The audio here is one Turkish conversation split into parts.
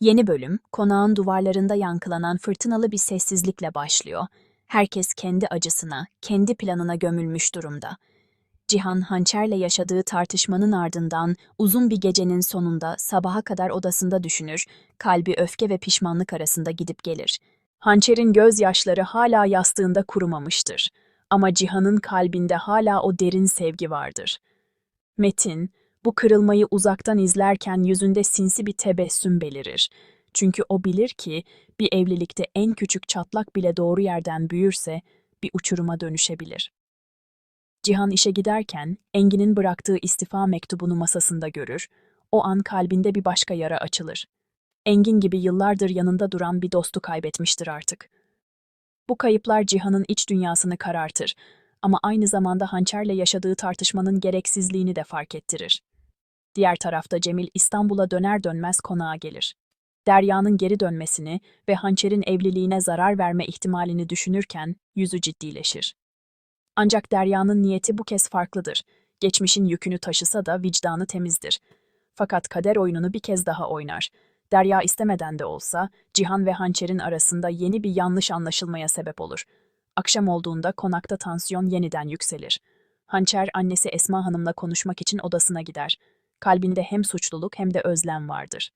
Yeni bölüm, konağın duvarlarında yankılanan fırtınalı bir sessizlikle başlıyor. Herkes kendi acısına, kendi planına gömülmüş durumda. Cihan hançerle yaşadığı tartışmanın ardından uzun bir gecenin sonunda sabaha kadar odasında düşünür, kalbi öfke ve pişmanlık arasında gidip gelir. Hançer'in gözyaşları hala yastığında kurumamıştır. Ama Cihan'ın kalbinde hala o derin sevgi vardır. Metin, bu kırılmayı uzaktan izlerken yüzünde sinsi bir tebessüm belirir. Çünkü o bilir ki bir evlilikte en küçük çatlak bile doğru yerden büyürse bir uçuruma dönüşebilir. Cihan işe giderken Engin'in bıraktığı istifa mektubunu masasında görür. O an kalbinde bir başka yara açılır. Engin gibi yıllardır yanında duran bir dostu kaybetmiştir artık. Bu kayıplar Cihan'ın iç dünyasını karartır ama aynı zamanda hançerle yaşadığı tartışmanın gereksizliğini de fark ettirir. Diğer tarafta Cemil İstanbul'a döner dönmez konağa gelir. Derya'nın geri dönmesini ve hançerin evliliğine zarar verme ihtimalini düşünürken yüzü ciddileşir. Ancak Derya'nın niyeti bu kez farklıdır. Geçmişin yükünü taşısa da vicdanı temizdir. Fakat kader oyununu bir kez daha oynar. Derya istemeden de olsa Cihan ve Hançer'in arasında yeni bir yanlış anlaşılmaya sebep olur. Akşam olduğunda konakta tansiyon yeniden yükselir. Hançer annesi Esma Hanım'la konuşmak için odasına gider. Kalbinde hem suçluluk hem de özlem vardır.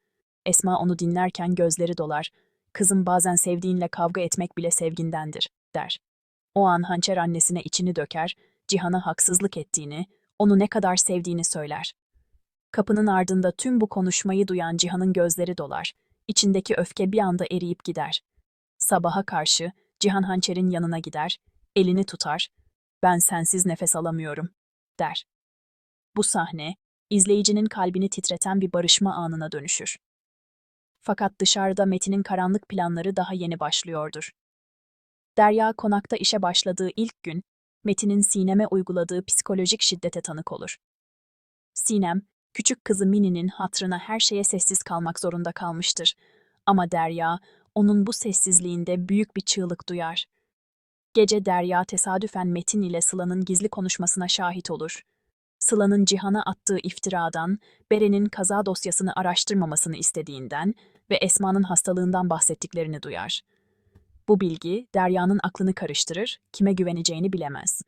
Esma onu dinlerken gözleri dolar. Kızım bazen sevdiğinle kavga etmek bile sevgindendir, der. O an hançer annesine içini döker, Cihan'a haksızlık ettiğini, onu ne kadar sevdiğini söyler. Kapının ardında tüm bu konuşmayı duyan Cihan'ın gözleri dolar. İçindeki öfke bir anda eriyip gider. Sabaha karşı Cihan hançerin yanına gider, elini tutar, ben sensiz nefes alamıyorum, der. Bu sahne, izleyicinin kalbini titreten bir barışma anına dönüşür. Fakat dışarıda Metin'in karanlık planları daha yeni başlıyordur. Derya konakta işe başladığı ilk gün, Metin'in Sinem'e uyguladığı psikolojik şiddete tanık olur. Sinem, küçük kızı Mini'nin hatrına her şeye sessiz kalmak zorunda kalmıştır. Ama Derya, onun bu sessizliğinde büyük bir çığlık duyar. Gece Derya tesadüfen Metin ile Sıla'nın gizli konuşmasına şahit olur. Sıla'nın Cihan'a attığı iftiradan, Beren'in kaza dosyasını araştırmamasını istediğinden ve Esma'nın hastalığından bahsettiklerini duyar. Bu bilgi Derya'nın aklını karıştırır, kime güveneceğini bilemez.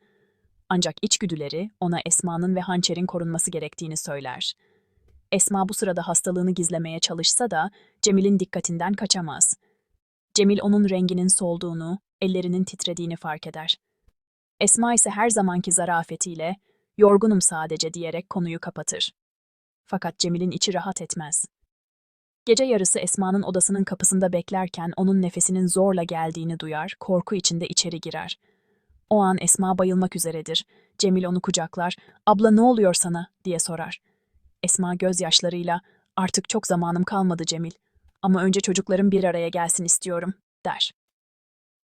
Ancak içgüdüleri ona Esma'nın ve Hançer'in korunması gerektiğini söyler. Esma bu sırada hastalığını gizlemeye çalışsa da Cemil'in dikkatinden kaçamaz. Cemil onun renginin solduğunu, ellerinin titrediğini fark eder. Esma ise her zamanki zarafetiyle yorgunum sadece diyerek konuyu kapatır. Fakat Cemil'in içi rahat etmez. Gece yarısı Esma'nın odasının kapısında beklerken onun nefesinin zorla geldiğini duyar, korku içinde içeri girer. O an Esma bayılmak üzeredir. Cemil onu kucaklar, abla ne oluyor sana diye sorar. Esma gözyaşlarıyla, artık çok zamanım kalmadı Cemil. Ama önce çocuklarım bir araya gelsin istiyorum, der.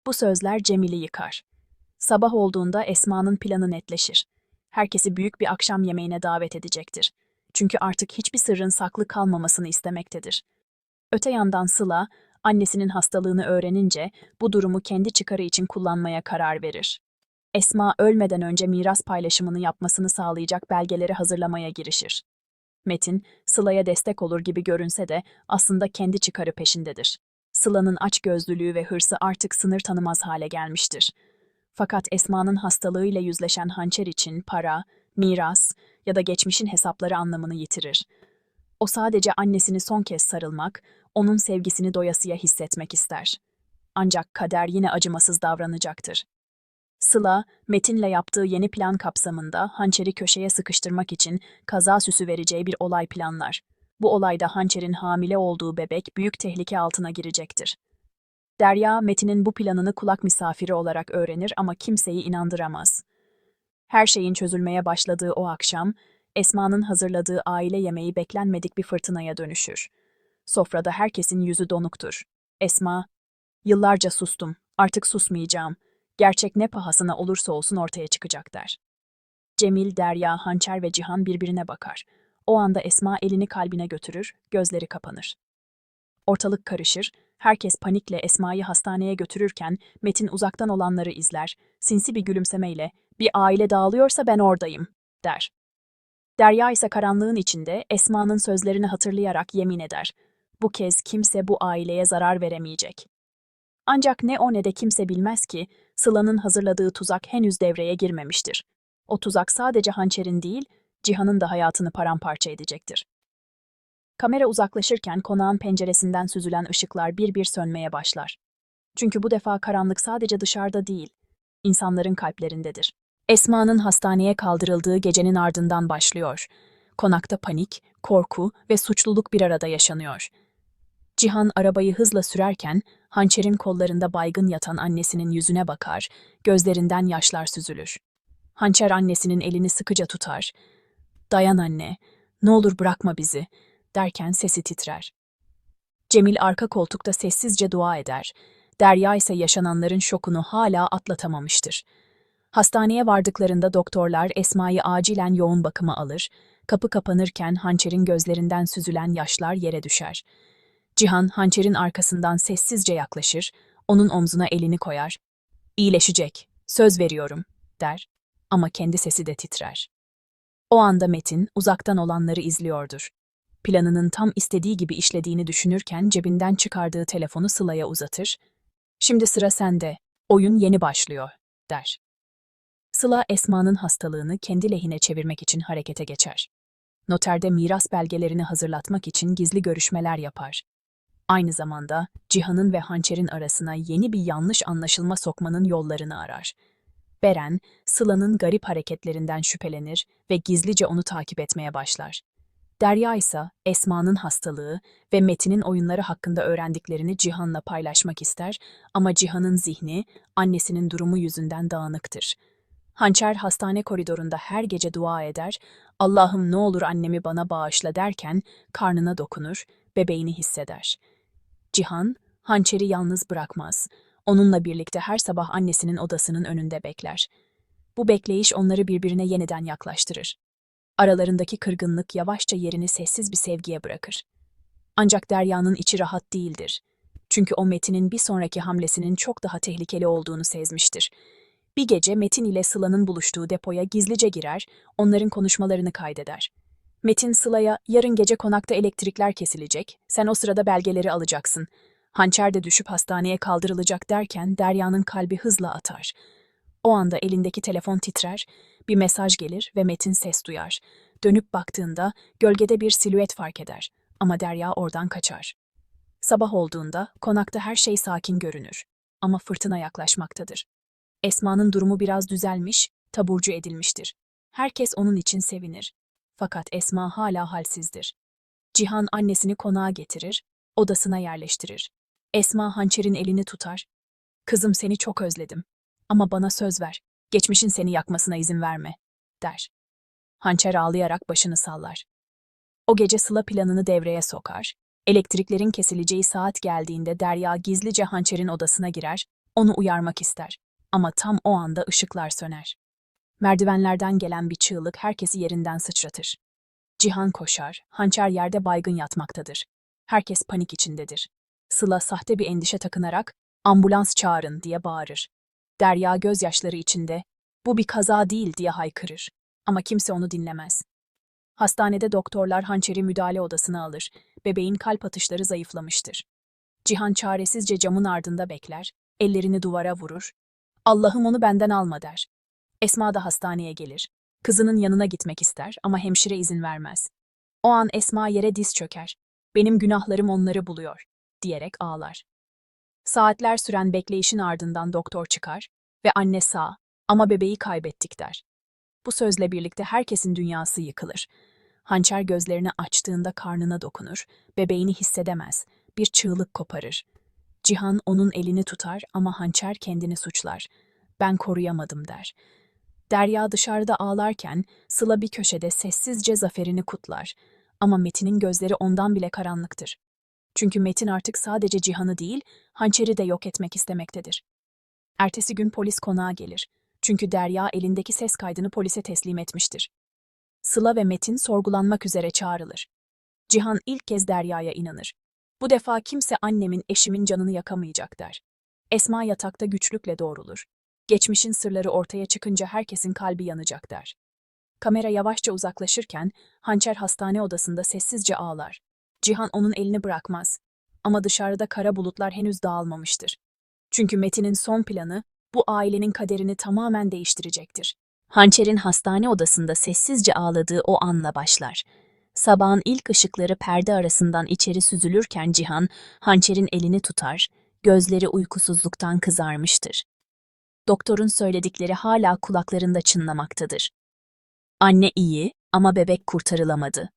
Bu sözler Cemil'i yıkar. Sabah olduğunda Esma'nın planı netleşir. Herkesi büyük bir akşam yemeğine davet edecektir. Çünkü artık hiçbir sırrın saklı kalmamasını istemektedir. Öte yandan Sıla, annesinin hastalığını öğrenince bu durumu kendi çıkarı için kullanmaya karar verir. Esma ölmeden önce miras paylaşımını yapmasını sağlayacak belgeleri hazırlamaya girişir. Metin, Sıla'ya destek olur gibi görünse de aslında kendi çıkarı peşindedir. Sıla'nın açgözlülüğü ve hırsı artık sınır tanımaz hale gelmiştir. Fakat Esma'nın hastalığıyla yüzleşen hançer için para, miras ya da geçmişin hesapları anlamını yitirir. O sadece annesini son kez sarılmak, onun sevgisini doyasıya hissetmek ister. Ancak kader yine acımasız davranacaktır. Sıla, Metin'le yaptığı yeni plan kapsamında hançeri köşeye sıkıştırmak için kaza süsü vereceği bir olay planlar. Bu olayda hançerin hamile olduğu bebek büyük tehlike altına girecektir. Derya, Metin'in bu planını kulak misafiri olarak öğrenir ama kimseyi inandıramaz. Her şeyin çözülmeye başladığı o akşam, Esma'nın hazırladığı aile yemeği beklenmedik bir fırtınaya dönüşür. Sofrada herkesin yüzü donuktur. Esma, yıllarca sustum, artık susmayacağım. Gerçek ne pahasına olursa olsun ortaya çıkacak der. Cemil, Derya, Hançer ve Cihan birbirine bakar. O anda Esma elini kalbine götürür, gözleri kapanır. Ortalık karışır, herkes panikle Esma'yı hastaneye götürürken Metin uzaktan olanları izler, sinsi bir gülümsemeyle bir aile dağılıyorsa ben oradayım, der. Derya ise karanlığın içinde Esma'nın sözlerini hatırlayarak yemin eder. Bu kez kimse bu aileye zarar veremeyecek. Ancak ne o ne de kimse bilmez ki Sıla'nın hazırladığı tuzak henüz devreye girmemiştir. O tuzak sadece hançerin değil, Cihan'ın da hayatını paramparça edecektir. Kamera uzaklaşırken konağın penceresinden süzülen ışıklar bir bir sönmeye başlar. Çünkü bu defa karanlık sadece dışarıda değil, insanların kalplerindedir. Esma'nın hastaneye kaldırıldığı gecenin ardından başlıyor. Konakta panik, korku ve suçluluk bir arada yaşanıyor. Cihan arabayı hızla sürerken hançerin kollarında baygın yatan annesinin yüzüne bakar, gözlerinden yaşlar süzülür. Hançer annesinin elini sıkıca tutar. Dayan anne, ne olur bırakma bizi, derken sesi titrer. Cemil arka koltukta sessizce dua eder. Derya ise yaşananların şokunu hala atlatamamıştır. Hastaneye vardıklarında doktorlar Esma'yı acilen yoğun bakıma alır. Kapı kapanırken hançerin gözlerinden süzülen yaşlar yere düşer. Cihan hançerin arkasından sessizce yaklaşır, onun omzuna elini koyar. İyileşecek, söz veriyorum, der. Ama kendi sesi de titrer. O anda Metin uzaktan olanları izliyordur. Planının tam istediği gibi işlediğini düşünürken cebinden çıkardığı telefonu Sıla'ya uzatır. Şimdi sıra sende, oyun yeni başlıyor, der. Sıla Esma'nın hastalığını kendi lehine çevirmek için harekete geçer. Noterde miras belgelerini hazırlatmak için gizli görüşmeler yapar. Aynı zamanda Cihan'ın ve Hançer'in arasına yeni bir yanlış anlaşılma sokmanın yollarını arar. Beren, Sıla'nın garip hareketlerinden şüphelenir ve gizlice onu takip etmeye başlar. Derya ise Esma'nın hastalığı ve Metin'in oyunları hakkında öğrendiklerini Cihan'la paylaşmak ister ama Cihan'ın zihni annesinin durumu yüzünden dağınıktır. Hançer hastane koridorunda her gece dua eder, Allah'ım ne olur annemi bana bağışla derken karnına dokunur, bebeğini hisseder. Cihan, hançeri yalnız bırakmaz. Onunla birlikte her sabah annesinin odasının önünde bekler. Bu bekleyiş onları birbirine yeniden yaklaştırır. Aralarındaki kırgınlık yavaşça yerini sessiz bir sevgiye bırakır. Ancak Derya'nın içi rahat değildir. Çünkü o Metin'in bir sonraki hamlesinin çok daha tehlikeli olduğunu sezmiştir. Bir gece Metin ile Sıla'nın buluştuğu depoya gizlice girer, onların konuşmalarını kaydeder. Metin Sıla'ya, yarın gece konakta elektrikler kesilecek, sen o sırada belgeleri alacaksın. Hançer de düşüp hastaneye kaldırılacak derken Derya'nın kalbi hızla atar. O anda elindeki telefon titrer, bir mesaj gelir ve Metin ses duyar. Dönüp baktığında gölgede bir silüet fark eder ama Derya oradan kaçar. Sabah olduğunda konakta her şey sakin görünür ama fırtına yaklaşmaktadır. Esma'nın durumu biraz düzelmiş, taburcu edilmiştir. Herkes onun için sevinir. Fakat Esma hala halsizdir. Cihan annesini konağa getirir, odasına yerleştirir. Esma hançerin elini tutar. Kızım seni çok özledim. Ama bana söz ver. Geçmişin seni yakmasına izin verme, der. Hançer ağlayarak başını sallar. O gece Sıla planını devreye sokar. Elektriklerin kesileceği saat geldiğinde Derya gizlice hançerin odasına girer, onu uyarmak ister. Ama tam o anda ışıklar söner. Merdivenlerden gelen bir çığlık herkesi yerinden sıçratır. Cihan koşar, hançer yerde baygın yatmaktadır. Herkes panik içindedir. Sıla sahte bir endişe takınarak ambulans çağırın diye bağırır. Derya gözyaşları içinde bu bir kaza değil diye haykırır. Ama kimse onu dinlemez. Hastanede doktorlar hançeri müdahale odasına alır. Bebeğin kalp atışları zayıflamıştır. Cihan çaresizce camın ardında bekler, ellerini duvara vurur. Allah'ım onu benden alma der. Esma da hastaneye gelir. Kızının yanına gitmek ister ama hemşire izin vermez. O an Esma yere diz çöker. Benim günahlarım onları buluyor, diyerek ağlar. Saatler süren bekleyişin ardından doktor çıkar ve anne sağ ama bebeği kaybettik der. Bu sözle birlikte herkesin dünyası yıkılır. Hançer gözlerini açtığında karnına dokunur, bebeğini hissedemez, bir çığlık koparır. Cihan onun elini tutar ama hançer kendini suçlar. Ben koruyamadım der. Derya dışarıda ağlarken Sıla bir köşede sessizce zaferini kutlar. Ama Metin'in gözleri ondan bile karanlıktır. Çünkü Metin artık sadece Cihan'ı değil, hançeri de yok etmek istemektedir. Ertesi gün polis konağa gelir. Çünkü Derya elindeki ses kaydını polise teslim etmiştir. Sıla ve Metin sorgulanmak üzere çağrılır. Cihan ilk kez Derya'ya inanır. Bu defa kimse annemin, eşimin canını yakamayacak der. Esma yatakta güçlükle doğrulur. Geçmişin sırları ortaya çıkınca herkesin kalbi yanacak der. Kamera yavaşça uzaklaşırken Hançer hastane odasında sessizce ağlar. Cihan onun elini bırakmaz. Ama dışarıda kara bulutlar henüz dağılmamıştır. Çünkü Metin'in son planı bu ailenin kaderini tamamen değiştirecektir. Hançer'in hastane odasında sessizce ağladığı o anla başlar. Sabahın ilk ışıkları perde arasından içeri süzülürken Cihan, Hançer'in elini tutar, gözleri uykusuzluktan kızarmıştır. Doktorun söyledikleri hala kulaklarında çınlamaktadır. Anne iyi ama bebek kurtarılamadı.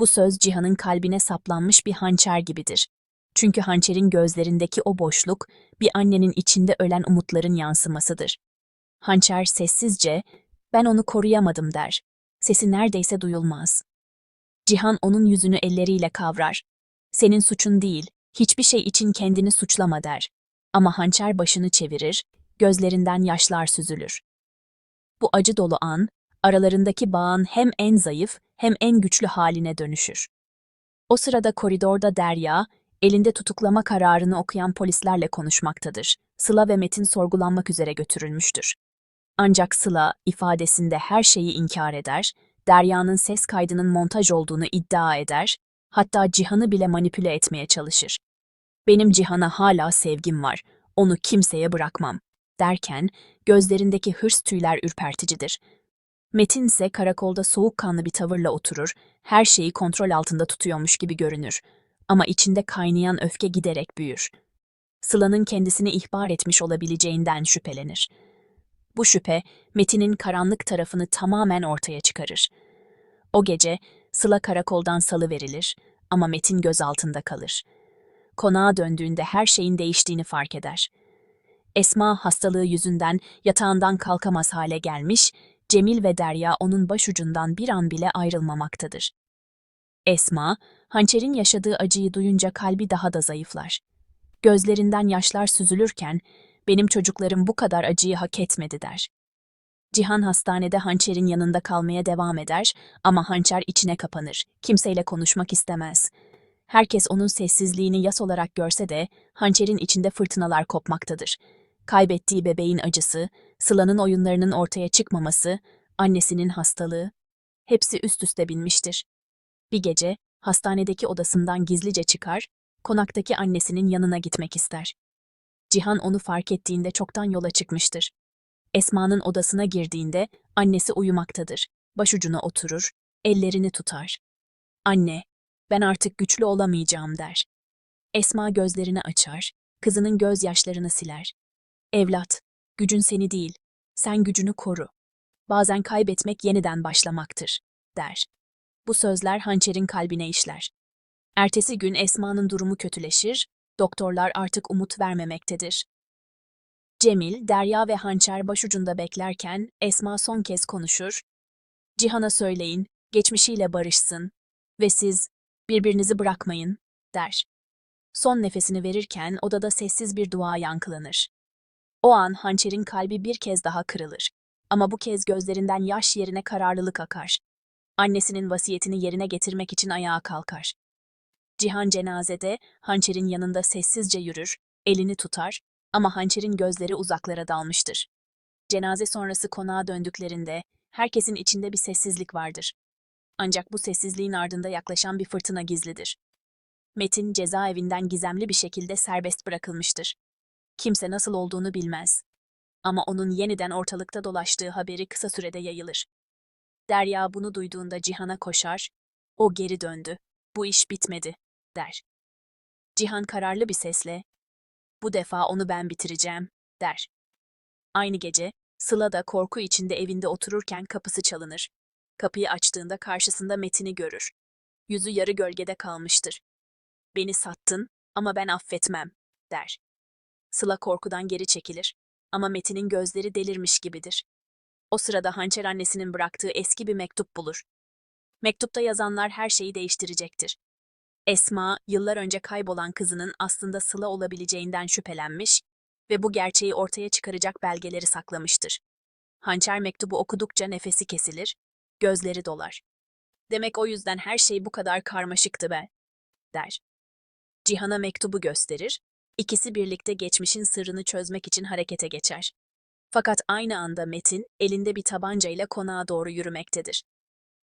Bu söz Cihan'ın kalbine saplanmış bir hançer gibidir. Çünkü hançerin gözlerindeki o boşluk bir annenin içinde ölen umutların yansımasıdır. Hançer sessizce, ben onu koruyamadım der. Sesi neredeyse duyulmaz. Cihan onun yüzünü elleriyle kavrar. Senin suçun değil, hiçbir şey için kendini suçlama der. Ama hançer başını çevirir, gözlerinden yaşlar süzülür. Bu acı dolu an, aralarındaki bağın hem en zayıf hem en güçlü haline dönüşür. O sırada koridorda Derya, elinde tutuklama kararını okuyan polislerle konuşmaktadır. Sıla ve Metin sorgulanmak üzere götürülmüştür. Ancak Sıla ifadesinde her şeyi inkar eder, Derya'nın ses kaydının montaj olduğunu iddia eder, hatta Cihan'ı bile manipüle etmeye çalışır. Benim Cihan'a hala sevgim var, onu kimseye bırakmam, derken gözlerindeki hırs tüyler ürperticidir. Metin ise karakolda soğukkanlı bir tavırla oturur, her şeyi kontrol altında tutuyormuş gibi görünür. Ama içinde kaynayan öfke giderek büyür. Sıla'nın kendisini ihbar etmiş olabileceğinden şüphelenir. Bu şüphe, Metin'in karanlık tarafını tamamen ortaya çıkarır. O gece Sıla karakoldan salı verilir ama Metin gözaltında kalır. Konağa döndüğünde her şeyin değiştiğini fark eder. Esma hastalığı yüzünden yatağından kalkamaz hale gelmiş, Cemil ve Derya onun başucundan bir an bile ayrılmamaktadır. Esma, hançerin yaşadığı acıyı duyunca kalbi daha da zayıflar. Gözlerinden yaşlar süzülürken, benim çocuklarım bu kadar acıyı hak etmedi der. Cihan hastanede hançerin yanında kalmaya devam eder ama hançer içine kapanır, kimseyle konuşmak istemez. Herkes onun sessizliğini yas olarak görse de hançerin içinde fırtınalar kopmaktadır. Kaybettiği bebeğin acısı, Sıla'nın oyunlarının ortaya çıkmaması, annesinin hastalığı, hepsi üst üste binmiştir. Bir gece hastanedeki odasından gizlice çıkar, konaktaki annesinin yanına gitmek ister. Cihan onu fark ettiğinde çoktan yola çıkmıştır. Esma'nın odasına girdiğinde annesi uyumaktadır. Başucuna oturur, ellerini tutar. Anne, ben artık güçlü olamayacağım der. Esma gözlerini açar, kızının gözyaşlarını siler. Evlat, gücün seni değil, sen gücünü koru. Bazen kaybetmek yeniden başlamaktır, der. Bu sözler hançerin kalbine işler. Ertesi gün Esma'nın durumu kötüleşir, doktorlar artık umut vermemektedir. Cemil, Derya ve Hançer başucunda beklerken Esma son kez konuşur. Cihan'a söyleyin, geçmişiyle barışsın ve siz birbirinizi bırakmayın, der. Son nefesini verirken odada sessiz bir dua yankılanır. O an hançerin kalbi bir kez daha kırılır. Ama bu kez gözlerinden yaş yerine kararlılık akar. Annesinin vasiyetini yerine getirmek için ayağa kalkar. Cihan cenazede hançerin yanında sessizce yürür, elini tutar ama hançerin gözleri uzaklara dalmıştır. Cenaze sonrası konağa döndüklerinde herkesin içinde bir sessizlik vardır. Ancak bu sessizliğin ardında yaklaşan bir fırtına gizlidir. Metin cezaevinden gizemli bir şekilde serbest bırakılmıştır. Kimse nasıl olduğunu bilmez. Ama onun yeniden ortalıkta dolaştığı haberi kısa sürede yayılır. Derya bunu duyduğunda Cihan'a koşar, o geri döndü, bu iş bitmedi, der. Cihan kararlı bir sesle, bu defa onu ben bitireceğim, der. Aynı gece, Sıla da korku içinde evinde otururken kapısı çalınır. Kapıyı açtığında karşısında Metin'i görür. Yüzü yarı gölgede kalmıştır. Beni sattın ama ben affetmem, der. Sıla korkudan geri çekilir ama Metin'in gözleri delirmiş gibidir. O sırada hançer annesinin bıraktığı eski bir mektup bulur. Mektupta yazanlar her şeyi değiştirecektir. Esma, yıllar önce kaybolan kızının aslında Sıla olabileceğinden şüphelenmiş ve bu gerçeği ortaya çıkaracak belgeleri saklamıştır. Hançer mektubu okudukça nefesi kesilir, gözleri dolar. Demek o yüzden her şey bu kadar karmaşıktı be, der. Cihan'a mektubu gösterir, ikisi birlikte geçmişin sırrını çözmek için harekete geçer. Fakat aynı anda Metin, elinde bir tabancayla konağa doğru yürümektedir.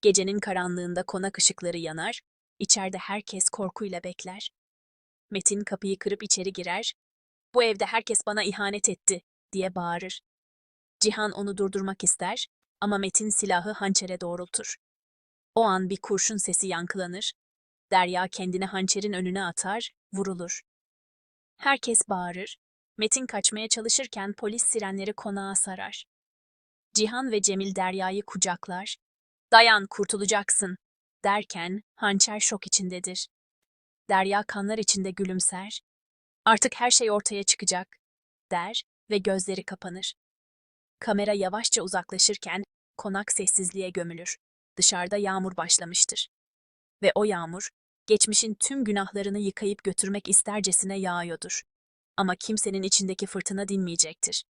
Gecenin karanlığında konak ışıkları yanar, İçeride herkes korkuyla bekler. Metin kapıyı kırıp içeri girer. Bu evde herkes bana ihanet etti diye bağırır. Cihan onu durdurmak ister ama Metin silahı hançere doğrultur. O an bir kurşun sesi yankılanır. Derya kendini hançerin önüne atar, vurulur. Herkes bağırır. Metin kaçmaya çalışırken polis sirenleri konağa sarar. Cihan ve Cemil Derya'yı kucaklar. Dayan, kurtulacaksın derken hançer şok içindedir. Derya kanlar içinde gülümser. Artık her şey ortaya çıkacak der ve gözleri kapanır. Kamera yavaşça uzaklaşırken konak sessizliğe gömülür. Dışarıda yağmur başlamıştır. Ve o yağmur geçmişin tüm günahlarını yıkayıp götürmek istercesine yağıyordur. Ama kimsenin içindeki fırtına dinmeyecektir.